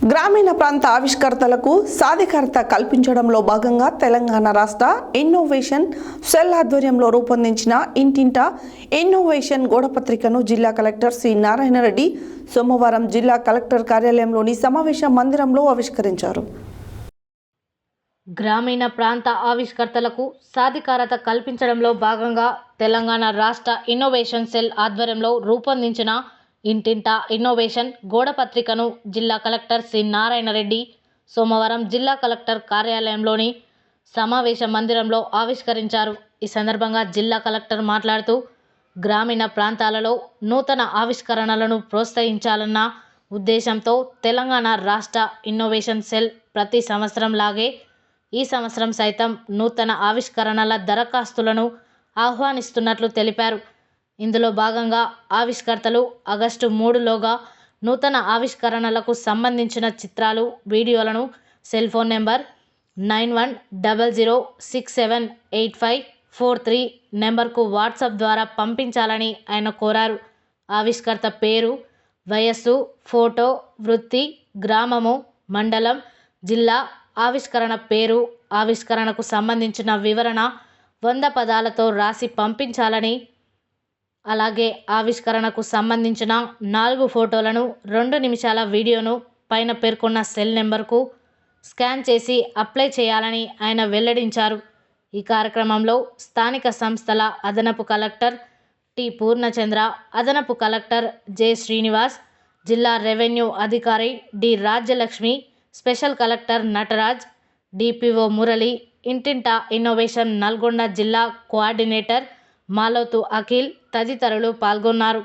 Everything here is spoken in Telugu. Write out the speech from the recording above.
గ్రామీణ ప్రాంత ఆవిష్కర్తలకు సాధికారత కల్పించడంలో భాగంగా తెలంగాణ రాష్ట్ర ఇన్నోవేషన్ సెల్ ఆధ్వర్యంలో రూపొందించిన ఇంటింట ఇన్నోవేషన్ గోడపత్రికను జిల్లా కలెక్టర్ సి నారాయణరెడ్డి సోమవారం జిల్లా కలెక్టర్ కార్యాలయంలోని సమావేశ మందిరంలో ఆవిష్కరించారు. గ్రామీణ ప్రాంత ఆవిష్కర్తలకు సాధికారత కల్పించడంలో భాగంగా తెలంగాణ రాష్ట్ర ఇన్నోవేషన్ సెల్ ఆధ్వర్యంలో రూపొందించిన ఇంటింట ఇన్నోవేషన్ గోడపత్రికను జిల్లా కలెక్టర్ సి నారాయణరెడ్డి సోమవారం జిల్లా కలెక్టర్ కార్యాలయంలోని సమావేశ మందిరంలో ఆవిష్కరించారు. ఈ సందర్భంగా జిల్లా కలెక్టర్ మాట్లాడుతూ గ్రామీణ ప్రాంతాలలో నూతన ఆవిష్కరణలను ప్రోత్సహించాలన్న ఉద్దేశంతో తెలంగాణ రాష్ట్ర ఇన్నోవేషన్ సెల్ ప్రతి సంవత్సరం లాగే ఈ సంవత్సరం సైతం నూతన ఆవిష్కరణల దరఖాస్తులను ఆహ్వానిస్తున్నట్లు తెలిపారు. ఇందులో భాగంగా ఆవిష్కర్తలు ఆగస్టు మూడులోగా నూతన ఆవిష్కరణలకు సంబంధించిన చిత్రాలు వీడియోలను cell phone number nine one double zero six seven eight five four three నెంబర్కు వాట్సాప్ ద్వారా పంపించాలని ఆయన కోరారు. ఆవిష్కర్త పేరు వయస్సు ఫోటో వృత్తి గ్రామము మండలం జిల్లా ఆవిష్కరణ పేరు ఆవిష్కరణకు సంబంధించిన వివరణ వంద పదాలతో రాసి పంపించాలని అలాగే ఆవిష్కరణకు సంబంధించిన నాలుగు ఫోటోలను రెండు నిమిషాల వీడియోను పైన పేర్కొన్న సెల్ నెంబర్కు స్కాన్ చేసి అప్లై చేయాలని ఆయన వెల్లడించారు. ఈ కార్యక్రమంలో స్థానిక సంస్థల అదనపు కలెక్టర్ టి పూర్ణచంద్ర అదనపు కలెక్టర్ జె శ్రీనివాస్ జిల్లా రెవెన్యూ అధికారి D Rajyalakshmi special collector Nataraj DPO Murali ఇంటింట ఇన్నోవేషన్ నల్గొండ జిల్లా కోఆర్డినేటర్ మాలోతు అఖిల్ తదితరులు పాల్గొన్నారు.